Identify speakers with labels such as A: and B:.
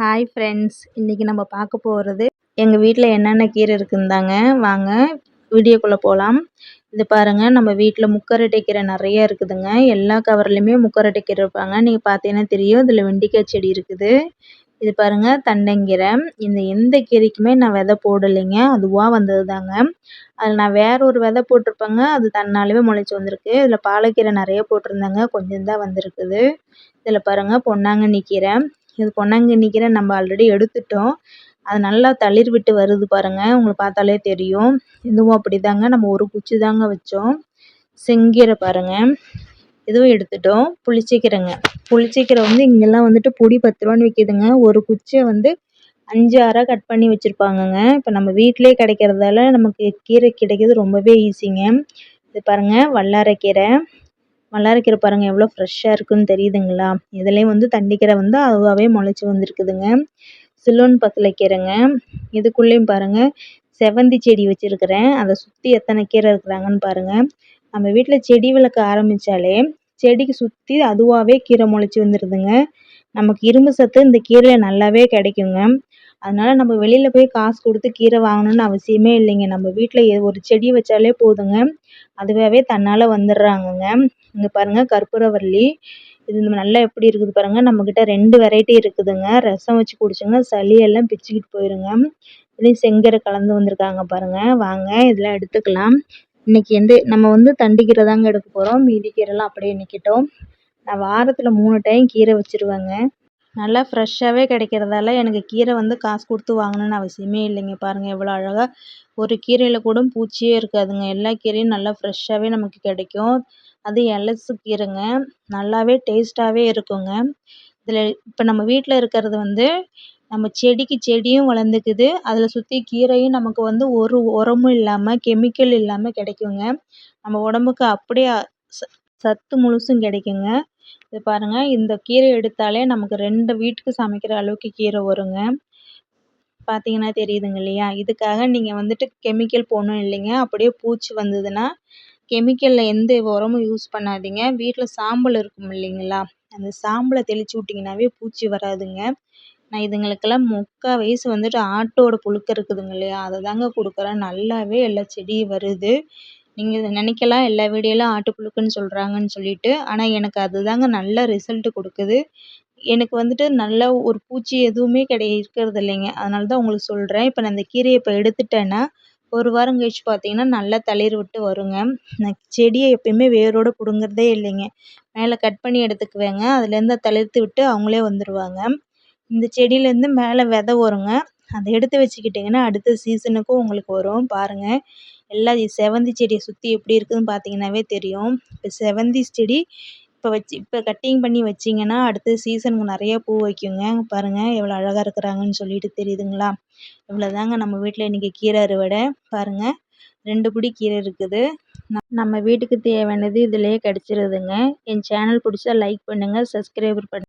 A: Hi friends இன்றைக்கி நம்ம பார்க்க போகிறது எங்கள் வீட்டில் என்னென்ன கீரை இருக்குந்தாங்க வாங்க வீடியோக்குள்ளே போகலாம் இது பாருங்கள் நம்ம வீட்டில் முக்கரட்டை கீரை நிறைய இருக்குதுங்க. எல்லா கவர்லேயுமே முக்கரட்டை கீரை இருப்பாங்க. நீங்கள் பார்த்தீங்கன்னா தெரியும் இதில் வெண்டிக்காய் செடி இருக்குது. இது பாருங்கள் தண்டங்கீரை இந்த எந்த கீரைக்குமே நான் விதை போடலைங்க. அதுவாக வந்தது தாங்க அதில் நான் வேற ஒரு விதை போட்டிருப்பேங்க. அது தன்னாலேயே முளைச்சி வந்திருக்கு. இதில் பாலக்கீரை நிறைய போட்டிருந்தேங்க. கொஞ்சம் தான் வந்திருக்குது. இதில் பாருங்கள் பொன்னாங்கண்ணி கீரை. இது பொன்னாங்கண்ணி கீரை நம்ம ஆல்ரெடி எடுத்துட்டோம். அது நல்லா தளிர் விட்டு வருது பாருங்கள் உங்களுக்கு பார்த்தாலே தெரியும். இதுவும் அப்படி தாங்க நம்ம ஒரு குச்சி தாங்க வச்சோம். செங்கீரை பாருங்கள் இதுவும் எடுத்துட்டோம். புளிச்சக்கீரைங்க புளிச்சக்கீரை வந்து இங்கெல்லாம் வந்துட்டு பொடி பத்து ரூபான்னு விற்கிதுங்க ஒரு குச்சியை வந்து அஞ்சு ஆறாக கட் பண்ணி வச்சுருப்பாங்கங்க. இப்போ நம்ம வீட்டிலே கிடைக்கிறதால நமக்கு கீரை கிடைக்கிறது ரொம்பவே ஈஸிங்க இது பாருங்கள் வல்லாரைக்கீரை. வல்லாரைக்கீரை பாருங்கள் எவ்வளோ ஃப்ரெஷ்ஷாக இருக்குதுன்னு தெரியுதுங்களா? இதுலேயும் வந்து தண்டிக்கீரை வந்து அதுவாகவே முளைச்சி வந்திருக்குதுங்க. சிலோன் பசலைக்கீரைங்க இதுக்குள்ளேயும் பாருங்கள் செவந்தி செடி வச்சுருக்கிறேன். அதை சுற்றி எத்தனை கீரை இருக்கிறாங்கன்னு பாருங்கள் நம்ம வீட்டில் செடி வளர்க்க ஆரம்பித்தாலே செடிக்கு சுற்றி அதுவாகவே கீரை முளைச்சி வந்துடுதுங்க நமக்கு இரும்பு சத்து இந்த கீரையில் நல்லாவே கிடைக்குங்க. அதனால் நம்ம வெளியில் போய் காசு கொடுத்து கீரை வாங்கணுன்னு அவசியமே இல்லைங்க. நம்ம வீட்டில் ஒரு செடி வச்சாலே போதுங்க. அதுவாகவே தன்னால் வந்துடுறாங்கங்க இங்கே பாருங்கள் கற்பூரவள்ளி. இது நல்லா எப்படி இருக்குது பாருங்கள் நம்மக்கிட்ட ரெண்டு வெரைட்டி இருக்குதுங்க. ரசம் வச்சு குடிச்சோங்க சளி எல்லாம் பிச்சுக்கிட்டு போயிருங்க. இதுலேயும் செங்கரை கலந்து வந்திருக்காங்க பாருங்கள் வாங்க இதெல்லாம் எடுத்துக்கலாம். இன்றைக்கி எந்த நம்ம வந்து தண்டிக்கீரை தாங்க எடுக்க போகிறோம் மீதி கீரைலாம் அப்படியே நிற்கட்டும் நான் வாரத்தில் மூணு டைம் கீரை வச்சுருவேங்க. நல்லா ஃப்ரெஷ்ஷாகவே கிடைக்கிறதால எனக்கு கீரை வந்து காசு கொடுத்து வாங்கணுன்னு அவசியமே இல்லைங்க. பாருங்கள் எவ்வளோ அழகாக ஒரு கீரையில் கூட பூச்சியே இருக்காதுங்க. எல்லா கீரையும் நல்லா ஃப்ரெஷ்ஷாகவே நமக்கு கிடைக்கும். அது எலசு கீரைங்க. நல்லாவே டேஸ்ட்டாகவே இருக்குங்க. இதில் இப்போ நம்ம வீட்டில் இருக்கிறது வந்து நம்ம செடிக்கு செடியும் வளர்ந்துக்குது. அதில் சுற்றி கீரையும் நமக்கு வந்து ஒரு உரமும் இல்லாமல் கெமிக்கல் இல்லாமல் கிடைக்குங்க. நம்ம உடம்புக்கு அப்படியே சத்து முழுசும் கிடைக்குங்க. இது பாருங்கள் இந்த கீரை எடுத்தாலே நமக்கு ரெண்டு வீட்டுக்கு சமைக்கிற அளவுக்கு கீரை வருங்க. பார்த்தீங்கன்னா தெரியுதுங்க இல்லையா? இதுக்காக நீங்கள் வந்துட்டு கெமிக்கல் போடணும் இல்லைங்க. அப்படியே பூச்சி வந்ததுன்னா கெமிக்கலில் எந்த உரமும் யூஸ் பண்ணாதீங்க. வீட்டில் சாம்பல் இருக்கும் இல்லைங்களா? அந்த சாம்பலை தெளித்து விட்டிங்கனாவே பூச்சி வராதுங்க. நான் இதுங்களுக்கெல்லாம் முக்கால் வயசு வந்துட்டு ஆட்டோட புழுக்க இருக்குதுங்க இல்லையா? அதை தாங்க கொடுக்குறேன். நல்லாவே எல்லா செடியும் வருது. நீங்கள் நினைக்கலாம். எல்லா வீடியோலையும் ஆட்டுப்புழுக்குன்னு சொல்கிறாங்கன்னு சொல்லிட்டு. ஆனால் எனக்கு அதுதாங்க நல்ல ரிசல்ட்டு கொடுக்குது. எனக்கு வந்துட்டு நல்ல ஒரு பூச்சி எதுவுமே கிடை இருக்கிறது இல்லைங்க. அதனால தான் உங்களுக்கு சொல்கிறேன் இப்போ நான் இந்த கீரையை இப்போ எடுத்துட்டேன்னா ஒரு வாரம் கழிச்சு பார்த்தீங்கன்னா நல்லா தளிர் விட்டு வருங்க. நான் செடியை எப்பயுமே வேரோடு பிடுங்குறதே இல்லைங்க. மேலே கட் பண்ணி எடுத்துக்குவேங்க. அதுலேருந்து தளிர்த்து விட்டு அவங்களே வந்துடுவாங்க இந்த செடியிலேருந்து மேலே விதை வருங்க. அதை எடுத்து வச்சுக்கிட்டிங்கன்னா அடுத்த சீசனுக்கும் உங்களுக்கு வரும். பாருங்கள் எல்லா செவ்வந்தி செடியை சுற்றி எப்படி இருக்குதுன்னு பார்த்தீங்கன்னாவே தெரியும். இப்போ செவ்வந்தி செடி இப்போ வச்சு இப்போ கட்டிங் பண்ணி வச்சிங்கன்னா அடுத்த சீசனுக்கு நிறைய பூ வைக்குங்க. பாருங்கள் எவ்வளோ அழகாக இருக்கிறாங்கன்னு சொல்லிட்டு தெரியுதுங்களா? இவ்வளோதாங்க நம்ம வீட்டில் இன்றைக்கி கீரை அறுவடை. பாருங்கள் ரெண்டு பிடி கீரை இருக்குது. நம்ம வீட்டுக்கு தேவையானது இதிலே கிடச்சிருதுங்க. என் சேனல் பிடிச்சா லைக் பண்ணுங்கள் சப்ஸ்கிரைபர் பண்ணு